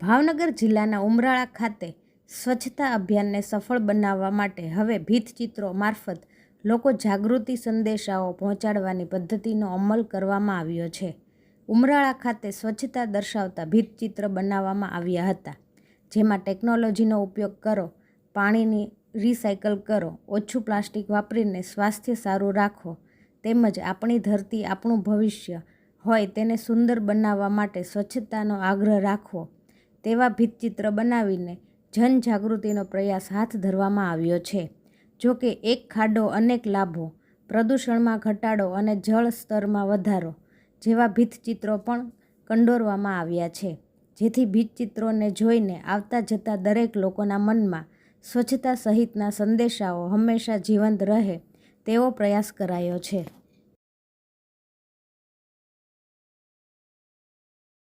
ભાવનગર જિલ્લાના ઉમરાળા ખાતે સ્વચ્છતા અભિયાનને સફળ બનાવવા માટે હવે ભીતચિત્રો મારફત લોકો જાગૃતિ સંદેશાઓ પહોંચાડવાની પદ્ધતિનો અમલ કરવામાં આવ્યો છે. ઉમરાળા ખાતે સ્વચ્છતા દર્શાવતા ભીતચિત્ર બનાવવામાં આવ્યા હતા, જેમાં ટેકનોલોજીનો ઉપયોગ કરો, પાણીની રિસાયકલ કરો, ઓછું પ્લાસ્ટિક વાપરીને સ્વાસ્થ્ય સારું રાખો, તેમજ આપણી ધરતી આપણું ભવિષ્ય હોય તેને સુંદર બનાવવા માટે સ્વચ્છતાનો આગ્રહ રાખવો તેવા ભીંતચિત્ર બનાવીને જનજાગૃતિનો પ્રયાસ હાથ ધરવામાં આવ્યો છે. જો કે એક ખાડો અનેક લાભો, પ્રદૂષણમાં ઘટાડો અને જળ સ્તરમાં વધારો જેવા ભીંતચિત્રો પણ કંડોરવામાં આવ્યા છે. જેથી ભીંતચિત્રોને જોઈને આવતા જતા દરેક લોકોના મનમાં સ્વચ્છતા સહિતના સંદેશાઓ હંમેશા જીવંત રહે તેવો પ્રયાસ કરાયો છે.